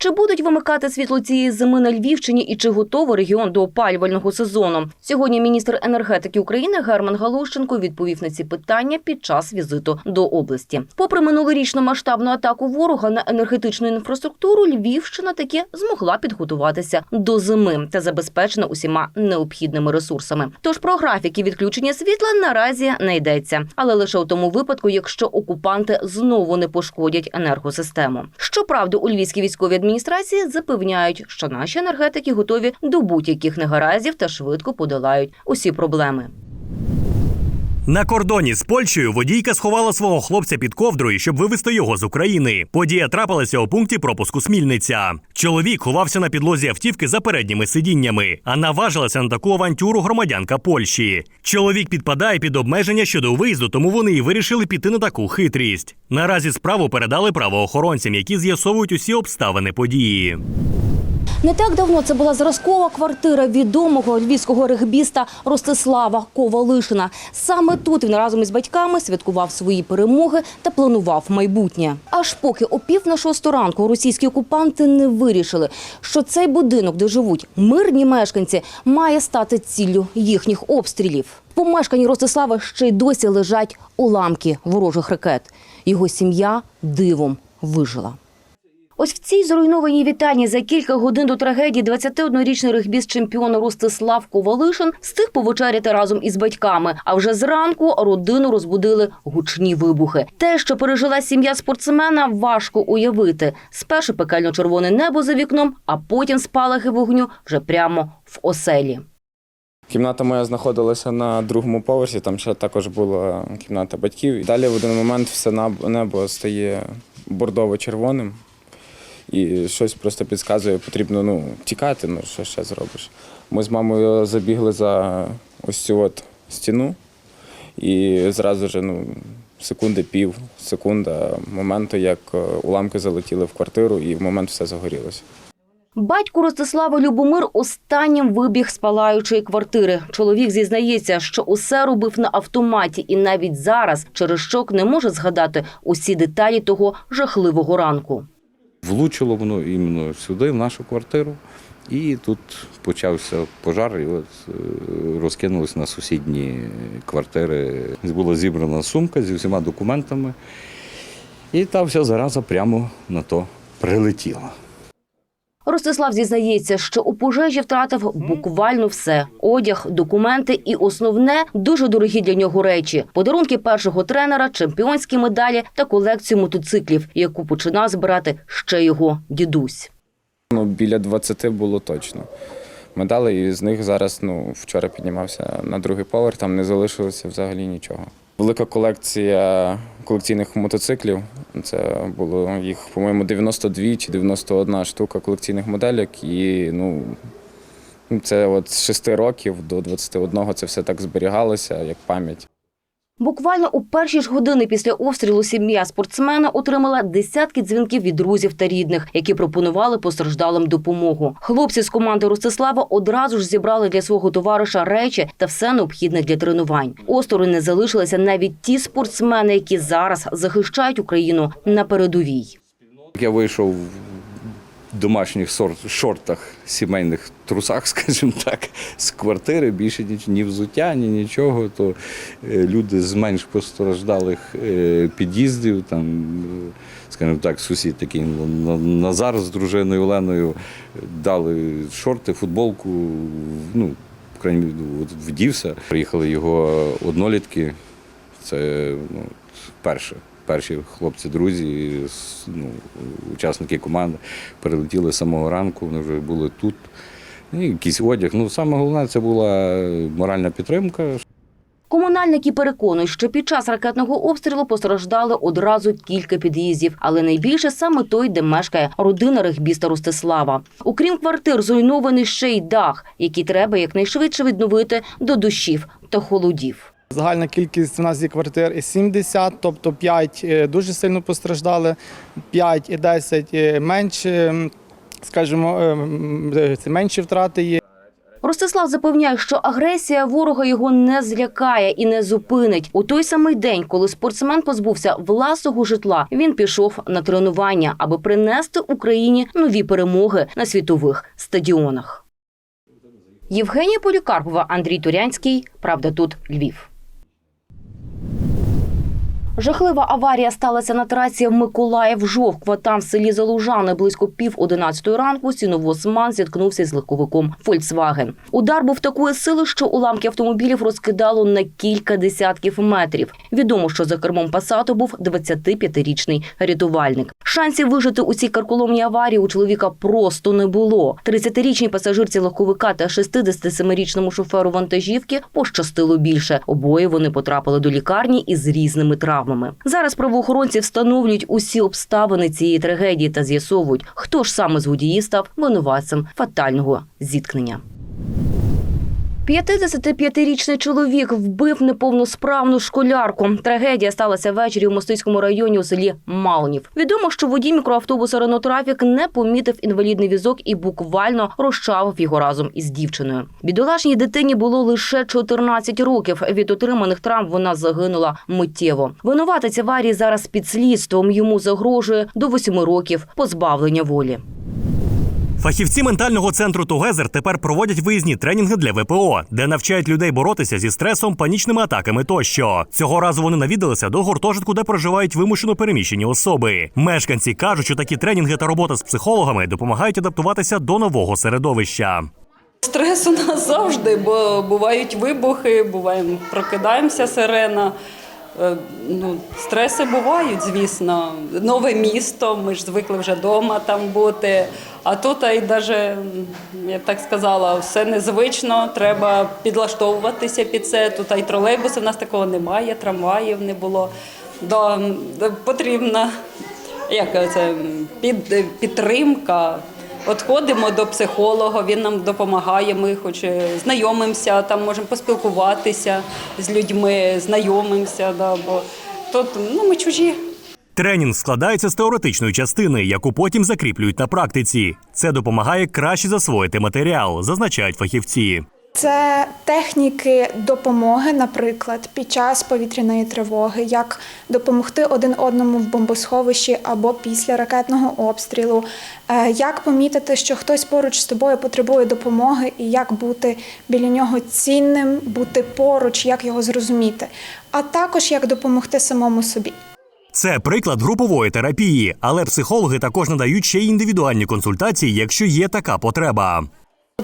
Чи будуть вимикати світло цієї зими на Львівщині і чи готовий регіон до опалювального сезону? Сьогодні міністр енергетики України Герман Галущенко відповів на ці питання під час візиту до області. Попри минулорічну масштабну атаку ворога на енергетичну інфраструктуру, Львівщина таки змогла підготуватися до зими та забезпечена усіма необхідними ресурсами. Тож про графіки відключення світла наразі не йдеться, але лише у тому випадку, якщо окупанти знову не пошкодять енергосистему. Щоправда, у львівській військовій адміністрації запевняють, що наші енергетики готові до будь-яких негараздів та швидко подолають усі проблеми. На кордоні з Польщею водійка сховала свого хлопця під ковдрою, щоб вивезти його з України. Подія трапилася у пункті пропуску Смільниця. Чоловік ховався на підлозі автівки за передніми сидіннями, а наважилася на таку авантюру громадянка Польщі. Чоловік підпадає під обмеження щодо виїзду, тому вони і вирішили піти на таку хитрість. Наразі справу передали правоохоронцям, які з'ясовують усі обставини події. Не так давно це була зразкова квартира відомого львівського регбіста Ростислава Ковалишина. Саме тут він разом із батьками святкував свої перемоги та планував майбутнє. Аж поки о пів на шосту ранку російські окупанти не вирішили, що цей будинок, де живуть мирні мешканці, має стати ціллю їхніх обстрілів. В помешканні Ростислава ще й досі лежать уламки ворожих ракет. Його сім'я дивом вижила. Ось в цій зруйнованій вітальні за кілька годин до трагедії 21-річний регбіст-чемпіон Ростислав Ковалишин встиг повечеряти разом із батьками. А вже зранку родину розбудили гучні вибухи. Те, що пережила сім'я спортсмена, важко уявити. Спершу пекельно-червоне небо за вікном, а потім спалахи вогню вже прямо в оселі. Кімната моя знаходилася на другому поверсі, там ще також була кімната батьків. Далі в один момент все небо стає бордово-червоним. І щось просто підказує, потрібно ну, тікати, ну що ще зробиш. Ми з мамою забігли за ось цю от стіну, і зразу ж ну, секунди пів, секунда моменту, як е, уламки залетіли в квартиру, і в момент все загорілося. Батько Ростислава Любомир останнім вибіг з палаючої квартири. Чоловік зізнається, що усе робив на автоматі, і навіть зараз через шок не може згадати усі деталі того жахливого ранку. Влучило воно іменно сюди, в нашу квартиру. І тут почався пожар, і от е, розкинулись на сусідні квартири. Була зібрана сумка зі всіма документами, і та вся зараза прямо на то прилетіла. Ростислав зізнається, що у пожежі втратив буквально все: одяг, документи і основне дуже дорогі для нього речі: подарунки першого тренера, чемпіонські медалі та колекцію мотоциклів, яку починав збирати ще його дідусь. Ну, біля 20 було точно. Медалей, і з них зараз, ну, вчора піднімався на другий поверх, там не залишилося взагалі нічого. Велика колекція колекційних мотоциклів. Це було їх, по-моєму, 92 чи 91 штука колекційних моделек. І ну, це от з 6 років до 21 це все так зберігалося, як пам'ять. Буквально у перші ж години після обстрілу сім'я спортсмена отримала десятки дзвінків від друзів та рідних, які пропонували постраждалим допомогу. Хлопці з команди Ростислава одразу ж зібрали для свого товариша речі та все необхідне для тренувань. Осторонь не залишилися навіть ті спортсмени, які зараз захищають Україну на передовій. Я вийшов домашніх шортах, сімейних трусах, скажімо так, з квартири, більше ні, взуття, ні нічого. То е, люди з менш постраждалих е, під'їздів, там, е, скажімо так, сусід такий Назар з дружиною Оленою дали шорти, футболку, ну, в крайній вдівся. Приїхали його однолітки. Це ну, перше. Перші хлопці-друзі, ну, учасники команди перелетіли з самого ранку, вони вже були тут. І якийсь одяг. Ну, саме головне це була моральна підтримка. Комунальники переконують, що під час ракетного обстрілу постраждали одразу кілька під'їздів, але найбільше саме той, де мешкає родина регбіста Ростислава. Окрім квартир, зруйнований ще й дах, який треба якнайшвидше відновити до дощів та холодів. Загальна кількість у нас є квартир і 70, тобто 5 е, дуже сильно постраждали, 5 і 10 е, менше, скажімо, е, менші втрати є. Ростислав запевняє, що агресія ворога його не злякає і не зупинить. У той самий день, коли спортсмен позбувся власного житла, він пішов на тренування, аби принести Україні нові перемоги на світових стадіонах. Євгенія Полікарпова, Андрій Турянський. Правда, тут Львів. Жахлива аварія сталася на трасі Миколаїв-Жовква. Там в селі Залужани близько пів одинадцятої ранку сіновозман зіткнувся з легковиком Фольксваген. Удар був такої сили, що уламки автомобілів розкидало на кілька десятків метрів. Відомо, що за кермом пасату був 25-річний рятувальник. Шансів вижити у цій карколомній аварії у чоловіка просто не було. 30-річній пасажирці легковика та 67-річному шоферу вантажівки пощастило більше. Обоє вони потрапили до лікарні із різними травмами. Зараз правоохоронці встановлюють усі обставини цієї трагедії та з'ясовують, хто ж саме з водіїв став винуватцем фатального зіткнення. 55-річний чоловік вбив неповносправну школярку. Трагедія сталася ввечері у Мостицькому районі у селі Малнів. Відомо, що водій мікроавтобуса Рено Трафік не помітив інвалідний візок і буквально розчавив його разом із дівчиною. Бідолашній дитині було лише 14 років. Від отриманих травм вона загинула миттєво. Винуватець аварії зараз під слідством. Йому загрожує до 8 років позбавлення волі. Фахівці ментального центру Тугезер тепер проводять виїзні тренінги для ВПО, де навчають людей боротися зі стресом, панічними атаками тощо. Цього разу вони навідалися до гуртожитку, де проживають вимушено переміщені особи. Мешканці кажуть, що такі тренінги та робота з психологами допомагають адаптуватися до нового середовища. Стрес у нас завжди, бо бувають вибухи, буває, прокидаємося сирена. Е, Ну, стреси бувають, звісно. Нове місто, ми ж звикли вже вдома там бути. А тут і навіть, я б так сказала, все незвично, треба підлаштовуватися під це. Тут і тролейбуси в нас такого немає, трамваїв не було. Да, потрібна як це, під, підтримка. От ходимо до психолога, він нам допомагає. Ми хоч е, знайомимося, там можемо поспілкуватися з людьми, знайомимося. Да, бо тут ну, ми чужі. Тренінг складається з теоретичної частини, яку потім закріплюють на практиці. Це допомагає краще засвоїти матеріал, зазначають фахівці. Це техніки допомоги, наприклад, під час повітряної тривоги, як допомогти один одному в бомбосховищі або після ракетного обстрілу, е, як помітити, що хтось поруч з тобою потребує допомоги, і як бути біля нього цінним, бути поруч, як його зрозуміти, а також як допомогти самому собі. Це приклад групової терапії, але психологи також надають ще й індивідуальні консультації, якщо є така потреба.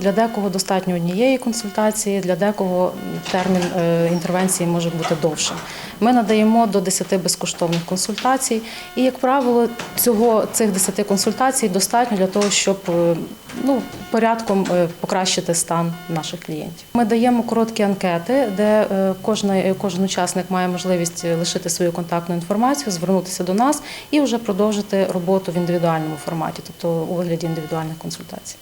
Для декого достатньо однієї консультації, для декого термін е, інтервенції може бути довшим. Ми надаємо до 10 безкоштовних консультацій, і, як правило, цього цих 10 консультацій достатньо для того, щоб е, ну, порядком е, покращити стан наших клієнтів. Ми даємо короткі анкети, де кожен, кожен учасник має можливість лишити свою контактну інформацію, звернутися до нас і вже продовжити роботу в індивідуальному форматі, тобто у вигляді індивідуальних консультацій.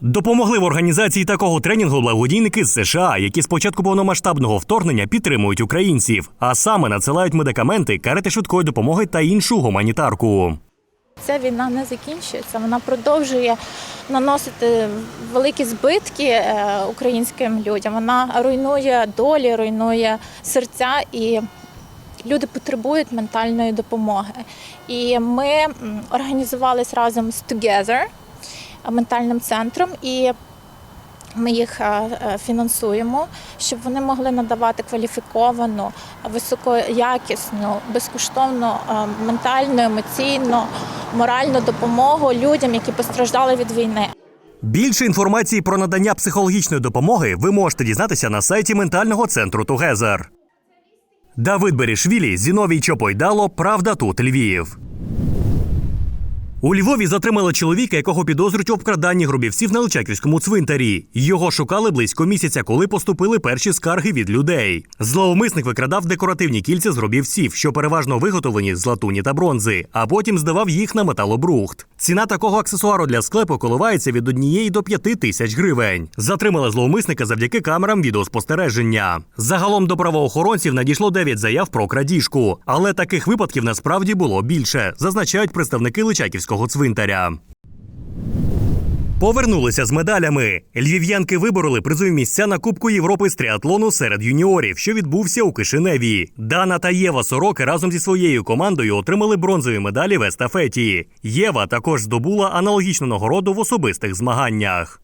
Допомогли в організації такого тренінгу благодійники з США, які з початку повномасштабного вторгнення підтримують українців, а саме надсилають медикаменти, карети швидкої допомоги та іншу гуманітарку. Ця війна не закінчується. Вона продовжує наносити великі збитки е, українським людям. Вона руйнує долі, руйнує серця і. Люди потребують ментальної допомоги. І ми м, організувались разом з Together, ментальним центром, і ми їх е, е, фінансуємо, щоб вони могли надавати кваліфіковану, високоякісну, безкоштовну е, ментальну, емоційну, моральну допомогу людям, які постраждали від війни. Більше інформації про надання психологічної допомоги ви можете дізнатися на сайті ментального центру Тугезер. Давид Берішвілі, Зіновій Чопойдало, Правда тут Львів. У Львові затримали чоловіка, якого підозрюють обкраданні грубівців на Личаківському цвинтарі. Його шукали близько місяця, коли поступили перші скарги від людей. Зловмисник викрадав декоративні кільця з грубівців, що переважно виготовлені з латуні та бронзи, а потім здавав їх на металобрухт. Ціна такого аксесуару для склепу коливається від однієї до п'яти тисяч гривень. Затримали зловмисника завдяки камерам відеоспостереження. Загалом до правоохоронців надійшло 9 заяв про крадіжку, але таких випадків насправді було більше, зазначають представники Личаківського цвинтаря. Повернулися з медалями. Львів'янки вибороли призові місця на Кубку Європи з тріатлону серед юніорів, що відбувся у Кишиневі. Дана та Єва Сороки разом зі своєю командою отримали бронзові медалі в естафеті. Єва також здобула аналогічну нагороду в особистих змаганнях.